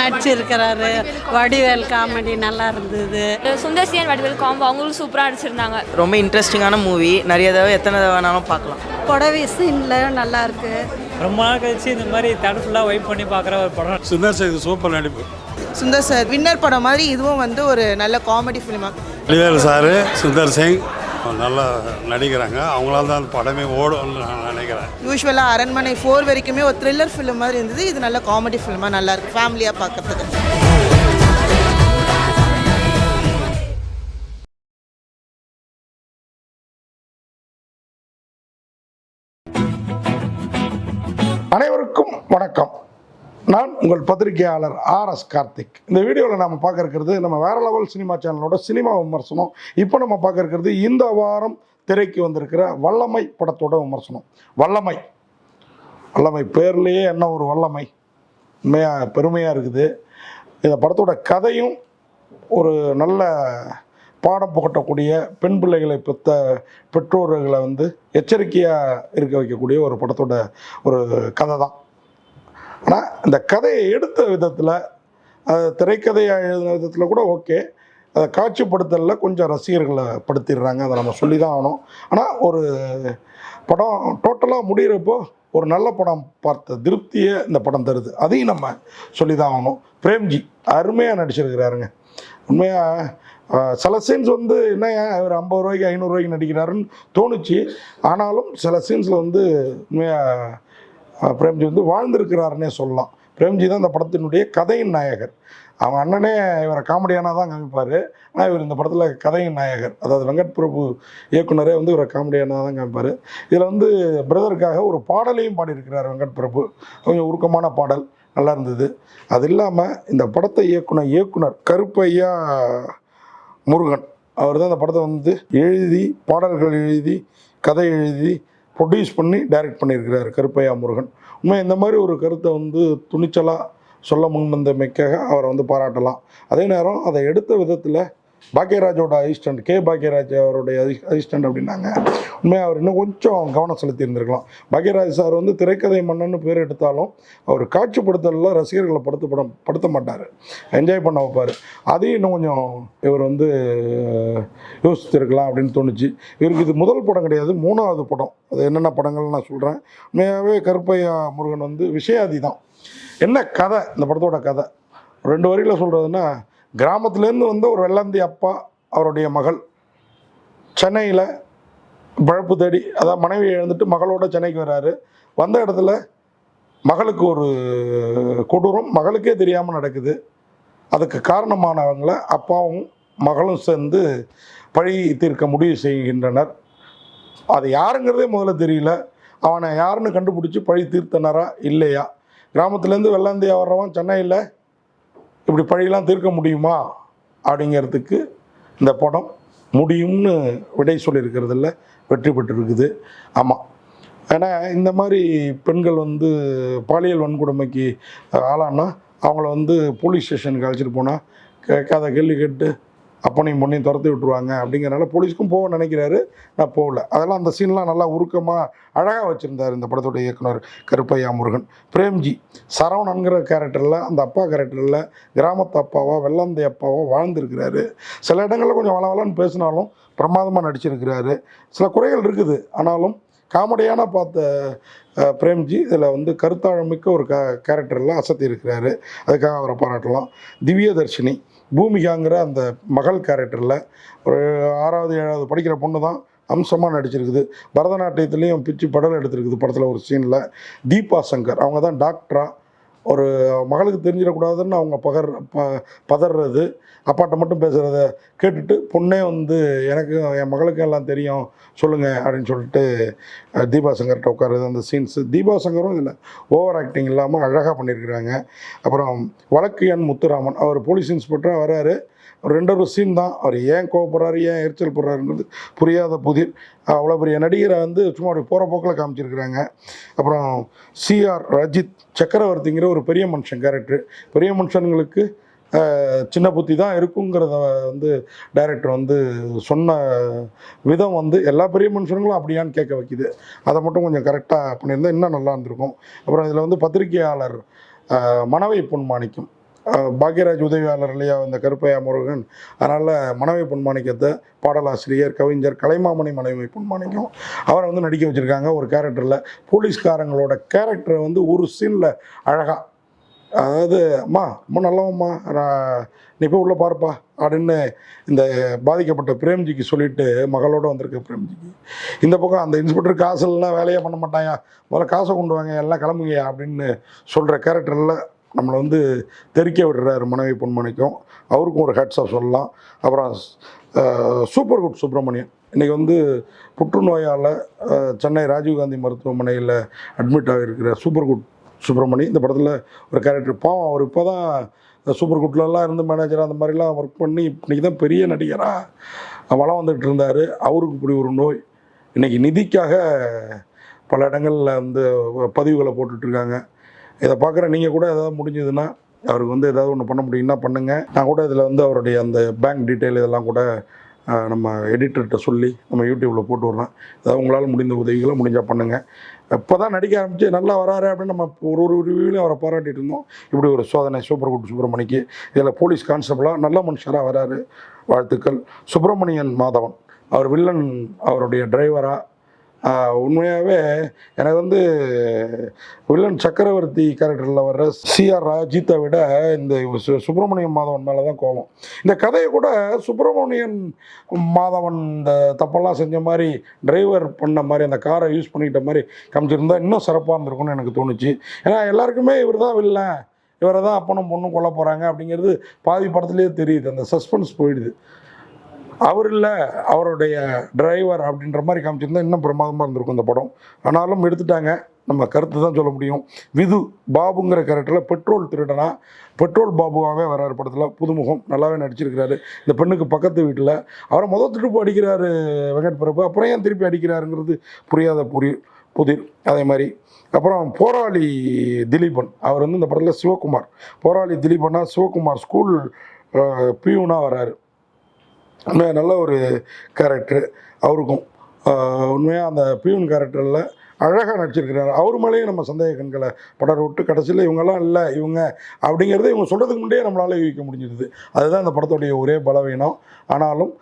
நடிச்சிருக்கிறாரு. Vadivel comedy நல்லா இருந்தது. சுந்தர்சியன் Vadivel combo அவங்களும் சூப்பராக நடிச்சிருந்தாங்க. ரொம்ப இன்ட்ரெஸ்டிங்கான மூவி நிறைய தடவை எத்தனை தடவை வேணாலும் பார்க்கலாம். புடவை சீனில் நல்லா இருக்கு. ரொம்ப நாள் கழிச்சு இந்த மாதிரி ஃபுல்லாக வெயிட் பண்ணி பார்க்குற ஒரு படம். சுந்தர் சேது சூப்பர் நடிப்பு. சுந்தர் சார் வின்னர் படம் மாதிரி இதுவும் வந்து ஒரு நல்ல காமெடி ஃபிலிமாக வடிவேல் சார் சுந்தர் சிங் நல்லா நடிக்கிறாங்க. அவங்களால தான் அந்த படமே ஓடும்னு நான் நினைக்கிறேன். யூஸ்வலாக அரண்மனை ஃபோர் வரைக்குமே ஒரு த்ரில்லர் ஃபிலிம் மாதிரி இருந்தது. இது நல்ல காமெடி ஃபிலிமாக நல்லா இருக்கு. ஃபேமிலியாக பார்க்கறதுக்கு அனைவருக்கும் வணக்கம். நான் உங்கள் பத்திரிகையாளர் ஆர் எஸ் கார்த்திக். இந்த வீடியோவில் நம்ம பார்க்க இருக்கிறது நம்ம வேற லெவல் சினிமா சேனலோட சினிமா விமர்சனம். இப்போ நம்ம பார்க்க இருக்கிறது இந்த வாரம் திரைக்கு வந்திருக்கிற வல்லமை படத்தோட விமர்சனம். வல்லமை. வல்லமை பேர்லேயே என்ன ஒரு வல்லமை? உண்மையாக பெருமையாக இருக்குது. இந்த படத்தோட கதையும் ஒரு நல்ல பாடம் புகட்டக்கூடிய பெண் பிள்ளைகளை பெற்ற பெற்றோர்களை வந்து எச்சரிக்கையாக இருக்க வைக்கக்கூடிய ஒரு படத்தோட ஒரு கதை தான் ஆனால் இந்த கதையை எடுத்த விதத்தில் அது திரைக்கதையாக எழுதின விதத்தில் கூட ஓகே. அதை காட்சிப்படுத்தலில் கொஞ்சம் ரசிகர்களை படுத்திடுறாங்க அதை நம்ம சொல்லி தான் ஆகணும். ஆனால் ஒரு படம் டோட்டலாக முடிகிறப்போ ஒரு நல்ல படம் பார்த்த திருப்தியை இந்த படம் தருது. அதையும் நம்ம சொல்லி தான் ஆகணும். பிரேம்ஜி அருமையாக நடிச்சிருக்கிறாருங்க. உண்மையாக சில சீன்ஸ் வந்து என்ன ஒரு ஐம்பது ரூபாய்க்கு ஐநூறுரூவாய்க்கு நடிக்கிறாருன்னு தோணுச்சு. ஆனாலும் சில சீன்ஸில் வந்து உண்மையாக பிரேம்ஜி வந்து வாழ்ந்திருக்கிறாருன்னே சொல்லலாம். பிரேம்ஜி தான் இந்த படத்தினுடைய கதையின் நாயகர். அவன் அண்ணனே இவரை காமெடியானாக தான் காமிப்பார். ஆனால் இவர் இந்த படத்தில் கதையின் நாயகர். அதாவது வெங்கட் பிரபு இயக்குனரே வந்து இவரை காமெடியானாக தான் காமிப்பார். இதில் வந்து பிரதருக்காக ஒரு பாடலையும் பாடியிருக்கிறார் வெங்கட் பிரபு. கொஞ்சம் உருக்கமான பாடல் நல்லா இருந்தது. அது இல்லாமல் இந்த படத்தை இயக்குனர் இயக்குனர் கருப்பையா முருகன். அவர் தான் இந்த படத்தை வந்து எழுதி பாடல்கள் எழுதி கதை எழுதி ப்ரொடியூஸ் பண்ணி டைரக்ட் பண்ணியிருக்கிறார் கருப்பையா முருகன். உண்மை இந்த மாதிரி ஒரு கருத்தை வந்து துணிச்சலாக சொல்ல முன்வந்தமைக்காக அவரை வந்து பாராட்டலாம். அதே நேரம் அதை எடுத்த விதத்தில் பாக்யராஜோட அசிஸ்டன்ட் கே பாக்யராஜ் அவருடைய அசிஸ்டன்ட் அப்படின்னாங்க. உண்மையாக அவர் இன்னும் கொஞ்சம் கவனம் செலுத்தி இருந்திருக்கலாம் பாக்யராஜ் சார் வந்து திரைக்கதை மன்னன்னு பேர் எடுத்தாலும் அவர் காட்சிப்படுத்தலில் ரசிகர்களை படுத்த படம் படுத்த மாட்டார் என்ஜாய் பண்ண வைப்பார். அதையும் இன்னும் கொஞ்சம் இவர் வந்து யோசிச்சிருக்கலாம் அப்படின்னு தோணுச்சு. இவருக்கு இது முதல் படம் கிடையாது மூணாவது படம். அது என்னென்ன படங்கள் நான் சொல்கிறேன் உண்மையாகவே கருப்பையா முருகன் வந்து விஷயாதி தான் என்ன கதை? இந்த படத்தோட கதை. ரெண்டு வரியில் சொல்கிறதுன்னா கிராமத்துலேருந்து வந்து ஒரு வெள்ளாந்தி அப்பா அவருடைய மகள் சென்னையில் பழப்பு தேடி அதாவது மனைவி இழந்துட்டு மகளோட சென்னைக்கு வராரு. வந்த இடத்துல மகளுக்கு ஒரு கொடூரம் மகளுக்கே தெரியாமல் நடக்குது. அதுக்கு காரணமானவங்கள அப்பாவும் மகளும் சேர்ந்து பழி தீர்க்க முடிவு செய்கின்றனர். அது யாருங்கிறதே முதல்ல தெரியல. அவனை யாருன்னு கண்டுபிடிச்சி பழி தீர்த்தனரா இல்லையா? கிராமத்துலேருந்து வெள்ளாந்தியா வர்றவன் சென்னையில் இப்படி பழியெல்லாம் தீர்க்க முடியுமா? அப்படிங்கிறதுக்கு இந்த படம் முடியும்னு விடை சொல்லியிருக்கிறதுல வெற்றி பெற்றிருக்குது. ஆமாம் ஏன்னா இந்த மாதிரி பெண்கள் வந்து பாலியல் வன்கொடுமைக்கு ஆளானா அவங்கள வந்து போலீஸ் ஸ்டேஷனுக்கு அழைச்சிட்டு போனால் கேட்காத கேள்வி கேட்டு அப்பனையும் பொண்ணையும் துரத்தி விட்டுருவாங்க அப்படிங்கிறனால போலீஸ்க்கும் போக நினைக்கிறாரு. நான் போகல. அதெல்லாம் அந்த சீன்லாம் நல்லா உருக்கமாக அழகாக வச்சுருந்தார் இந்த படத்தோட இயக்குனர் கருப்பையா முருகன். பிரேம்ஜி சரவணன்கிற கேரக்டரில் அந்த அப்பா கேரக்டரில் கிராமத்து அப்பாவோ வெள்ளாந்தி அப்பாவோ வாழ்ந்துருக்கிறாரு. சில இடங்களில் கொஞ்சம் வளவலன்னு பேசினாலும் பிரமாதமாக நடிச்சிருக்கிறாரு. சில குறைகள் இருக்குது. ஆனாலும் காமெடியான பார்த்த பிரேம்ஜி இதில் வந்து கருத்தாழமிக்க ஒரு க கேரக்டரில் அசத்தி இருக்கிறாரு. அதுக்காக அவரை பாராட்டலாம். திவ்யதர்ஷினி பூமிகாங்கிற அந்த மகள் கேரக்டரில் ஒரு ஆறாவது ஏழாவது படிக்கிற பொண்ணு தான் அம்சமாக நடிச்சிருக்குது. பரதநாட்டியத்துலேயும் பிச்சு படம் எடுத்திருக்குது படத்தில் ஒரு சீனில் தீபா சங்கர் அவங்க தான் டாக்டரா ஒரு மகளுக்கு தெரிஞ்சிடக்கூடாதுன்னு அவங்க பகர் ப பதறது அப்பாட்ட மட்டும் பேசுகிறத கேட்டுட்டு பொண்ணே வந்து எனக்கு என் மகளுக்கும் எல்லாம் தெரியும் சொல்லுங்கள் அப்படின்னு சொல்லிட்டு தீபா சங்கர்கிட்ட உட்காருது அந்த சீன்ஸு தீபா சங்கரும் இதில் ஓவர் ஆக்டிங் இல்லாமல் அழகாக பண்ணியிருக்கிறாங்க. அப்புறம் வழக்கு என் முத்துராமன் அவர் போலீஸ் இன்ஸ்பெக்டராக வர்றாரு. ரெண்டு ஒரு சீன் தான். அவர் ஏன் கோவப்படுறாரு ஏன் எரிச்சல் போடுறாருன்றது புரியாத புதிர். அவ்வளோ பெரிய நடிகரை வந்து சும்மா அப்படி போகிற போக்கில் காமிச்சிருக்கிறாங்க. அப்புறம் சிஆர் ரஜித் சக்கரவர்த்திங்கிற ஒரு பெரிய மனுஷன் கேரக்டர் பெரிய மனுஷனுங்களுக்கு சின்ன புத்தி தான் இருக்குங்கிறத வந்து டைரக்டர் வந்து சொன்ன விதம் வந்து எல்லா பெரிய மனுஷனுங்களும் அப்படியான்னு கேட்க வைக்குது. அதை மட்டும் கொஞ்சம் கரெக்டாக பண்ணியிருந்தா இன்னும் நல்லா இருந்திருக்கும். அப்புறம் இதில் வந்து பத்திரிகையாளர் மனவை பொன்மாணிக்கம். பாக்யராஜ் உதவியாளர் இல்லையா இந்த கருப்பையா முருகன். அதனால் மனைவி பொன்மாணிக்கத்தை பாடலாசிரியர் கவிஞர் கலைமாமணி மனைவி பொன்மாணிக்கம். அவரை வந்து நடிக்க வச்சுருக்காங்க ஒரு கேரக்டரில் போலீஸ்காரங்களோட கேரக்டரை வந்து ஒரு சீனில் அழகாக அதாவது அம்மா ரொம்ப நல்லவம்மா. நான் நீ போய் உள்ளே பார்ப்பா. அப்படின்னு இந்த பாதிக்கப்பட்ட பிரேம்ஜிக்கு சொல்லிட்டு மகளோட வந்திருக்க பிரேம்ஜிக்கு. இந்த பக்கம் அந்த இன்ஸ்பெக்டர் காசு இல்லைனா வேலையே பண்ண மாட்டாயா? முதல்ல காசை கொண்டு வாங்க எல்லாம் கிளம்புங்க அப்படின்னு சொல்கிற கேரக்டரில் நம்மளை வந்து தெறிக்க விடுறாரு மனைவி பொன்மணிக்கும். அவருக்கும் ஒரு ஹெட்ஸ் சொல்லலாம். அப்புறம் சூப்பர் குட் சுப்பிரமணியன். இன்றைக்கி வந்து புற்றுநோயால் சென்னை ராஜீவ்காந்தி மருத்துவமனையில் அட்மிட் ஆகிருக்கிற சூப்பர் குட் சுப்பிரமணி. இந்த படத்தில் ஒரு கேரக்டர் பாவம் அவர் இப்போ தான் சூப்பர் குட்லலாம் இருந்து மேனேஜர் அந்த மாதிரிலாம் ஒர்க் பண்ணி இன்றைக்கி தான் பெரிய நடிகராக வளம் வந்துட்டு இருந்தார். அவருக்கு இப்படி ஒரு நோய். இன்றைக்கி நிதிக்காக பல இடங்களில் வந்து பதிவுகளை போட்டுட்ருக்காங்க இதை பார்க்குற நீங்கள் கூட ஏதாவது முடிஞ்சதுன்னா அவருக்கு வந்து ஏதாவது ஒன்று பண்ண முடியும்னா பண்ணுங்கள் நான் கூட இதில் வந்து அவருடைய அந்த பேங்க் டீட்டெயில் இதெல்லாம் கூட நம்ம எடிட்டர்கிட்ட சொல்லி நம்ம யூடியூப்பில் போட்டு வரலாம் ஏதாவது உங்களால் முடிந்த உதவிகளை முடிஞ்சால் பண்ணுங்கள் இப்போ தான் நடிக்க ஆரம்பித்து நல்லா வராரு அப்படின்னு நம்ம ஒரு ஒரு ரிவ்யூலையும் அவரை பாராட்டிட்டு இருந்தோம். இப்படி ஒரு சோதனை சூப்பர் குட் சுப்பிரமணிக்கு இதில் போலீஸ் கான்ஸ்டபிளாக நல்ல மனுஷராக வராரு. வாழ்த்துக்கள். சுப்பிரமணியன் மாதவன். அவர் வில்லன் அவருடைய டிரைவராக உண்மையாகவே எனக்கு வந்து வில்லன் சக்கரவர்த்தி கேரக்டரில் வர்ற சிஆர் ராஜித்தை விட இந்த சு- சுப்பிரமணியன் மாதவன் மேலே தான் கோபம். இந்த கதையை கூட சுப்பிரமணியன் மாதவன் இந்த தப்பெல்லாம் செஞ்ச மாதிரி டிரைவர் பண்ண மாதிரி அந்த காரை யூஸ் பண்ணிக்கிட்ட மாதிரி காமிச்சிருந்தா இன்னும் சிறப்பாக இருந்திருக்கும்னு எனக்கு தோணுச்சு. ஏன்னா எல்லாருக்குமே இவர் தான் வில்லன். இவரை தான் அப்பனும் பொண்ணும் கொல்ல போகிறாங்க அப்படிங்கிறது பாதி படத்துலேயே தெரியுது. அந்த சஸ்பென்ஸ் போயிடுது. அவர் இல்லை அவருடைய டிரைவர் அப்படின்ற மாதிரி காமிச்சிருந்தா இன்னும் பிரமாதமாக இருந்திருக்கும் இந்த படம். ஆனாலும் எடுத்துட்டாங்க. நம்ம கருத்து தான் சொல்ல முடியும். விது பாபுங்கிற கேரக்டரில் பெட்ரோல் திருடனா பெட்ரோல் பாபுவாகவே வராரு படத்தில். புதுமுகம் நல்லாவே நடிச்சிருக்கிறாரு. இந்த பெண்ணுக்கு பக்கத்து வீட்டில். அவரை முதல் திருப்பு அடிக்கிறாரு வெங்கட் பிரபு. அப்புறம் ஏன் திருப்பி அடிக்கிறாருங்கிறது புரியாத புரி புதிர். அதே மாதிரி அப்புறம் போராளி திலீபன். அவர் வந்து இந்த படத்தில் சிவகுமார். போராளி திலீபன்னா சிவகுமார் ஸ்கூல் பியூனாக வராரு உண்மையாக நல்ல ஒரு கேரக்டர் அவருக்கும். உண்மையாக அந்த பியூன் கேரக்டரில் அழகாக நடிச்சிருக்கிறாரு. அவர் மேலேயும் நம்ம சந்தேக கண்களை படர விட்டு கடைசியில் இவங்கெல்லாம் இல்லை இவங்க அப்படிங்கிறத இவங்க சொல்கிறதுக்கு முன்னே நம்மளால் யூகிக்க முடிஞ்சிருது அதுதான் அந்த படத்துடைய ஒரே பலவீனம். ஆனாலும்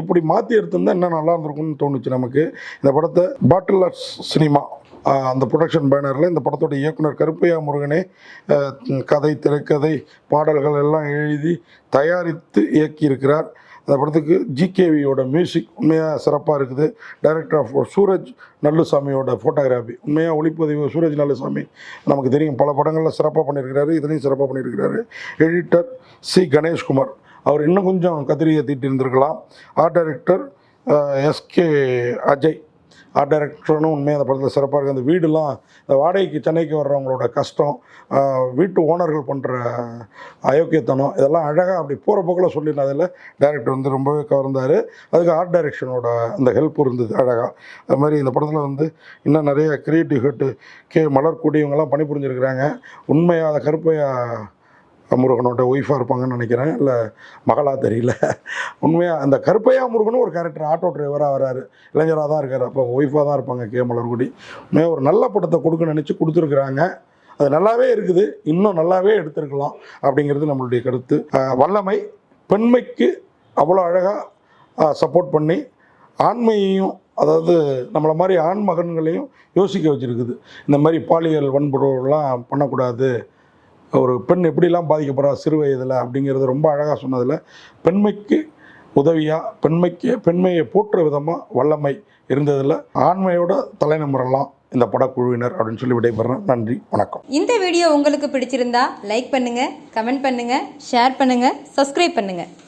இப்படி மாற்றி எடுத்திருந்தால் இன்னும் நல்லா இருந்திருக்கும்னு தோணுச்சு நமக்கு. இந்த படத்தை பாட்டில் சினிமா அந்த ப்ரொடக்ஷன் பேனரில் இந்த படத்துடைய இயக்குனர் கருப்பையா முருகனே கதை திரைக்கதை பாடல்கள் எல்லாம் எழுதி தயாரித்து இயக்கியிருக்கிறார். அந்த படத்துக்கு ஜிகேவியோட மியூசிக் உண்மையாக சிறப்பாக இருக்குது. டைரக்டர் ஆஃப் சூரஜ் நல்லுசாமியோட ஃபோட்டோகிராஃபி உண்மையாக ஒளிப்பதிவு சூரஜ் நல்லுசாமி. நமக்கு தெரியும் பல படங்களில் சிறப்பாக பண்ணியிருக்கிறாரு இதுலேயும் சிறப்பாக பண்ணியிருக்கிறாரு. Editor C Ganeshkumar. அவர் இன்னும் கொஞ்சம் கத்திரியை தீட்டி இருந்திருக்கலாம் art director S K Ajay art டைரக்டர்னு உண்மையாக அந்த படத்தில் சிறப்பாக இருக்குது அந்த வீடுலாம் இந்த வாடகைக்கு சென்னைக்கு வர்றவங்களோட கஷ்டம் வீட்டு ஓனர்கள் பண்ணுற அயோக்கியத்தனம் இதெல்லாம் அழகாக அப்படி போகிற போக்கில் சொல்லியிருந்ததில் டைரக்டர் வந்து ரொம்பவே கவர்ந்தார். அதுக்கு ஆர்ட் டைரக்ஷனோட அந்த ஹெல்ப் இருந்தது அழகாக அது மாதிரி இந்த படத்தில் வந்து இன்னும் நிறைய கிரியேட்டிவ் ஹெட்டு கே மலர்கூடி இவங்கெல்லாம் பணிபுரிஞ்சிருக்கிறாங்க. உண்மையாக அதை கருப்பையா முருகனோட ஒய்ஃபாக இருப்பாங்கன்னு நினைக்கிறேன். இல்லை மகளாக தெரியல. உண்மையாக அந்த கருப்பையா முருகனும் ஒரு கேரக்டர் ஆட்டோ டிரைவராக வராரு. இளைஞராக தான் இருக்கார். அப்போ ஒய்ஃபாக தான் இருப்பாங்க கே. மலர்குடி. உண்மையாக ஒரு நல்ல படத்தை கொடுக்க நினச்சி கொடுத்துருக்குறாங்க. அது நல்லாவே இருக்குது. இன்னும் நல்லாவே எடுத்திருக்கலாம் அப்படிங்கிறது நம்மளுடைய கருத்து. வல்லமை பெண்மைக்கு அவ்வளோ அழகாக சப்போர்ட் பண்ணி ஆண்மையையும் அதாவது நம்மளை மாதிரி ஆண் மகன்களையும் யோசிக்க வச்சுருக்குது. இந்த மாதிரி பாலியல் வன்பொருள்லாம் பண்ணக்கூடாது. ஒரு பெண் எப்படிலாம் பாதிக்கப்படுறா சிறு வயதில் அப்படிங்கிறது ரொம்ப அழகாக சொன்னதில் பெண்மைக்கு உதவியாக பெண்மைக்கு பெண்மையை போற்ற விதமாக வல்லமை இருந்ததில் ஆண்மையோட தலைநம்பரெல்லாம் இந்த படக்குழுவினர் அப்படின்னு சொல்லி விடைபெறேன் நன்றி வணக்கம். இந்த வீடியோ உங்களுக்கு பிடிச்சிருந்தா லைக் பண்ணுங்கள் கமெண்ட் பண்ணுங்கள் ஷேர் பண்ணுங்கள் சப்ஸ்கிரைப் பண்ணுங்கள்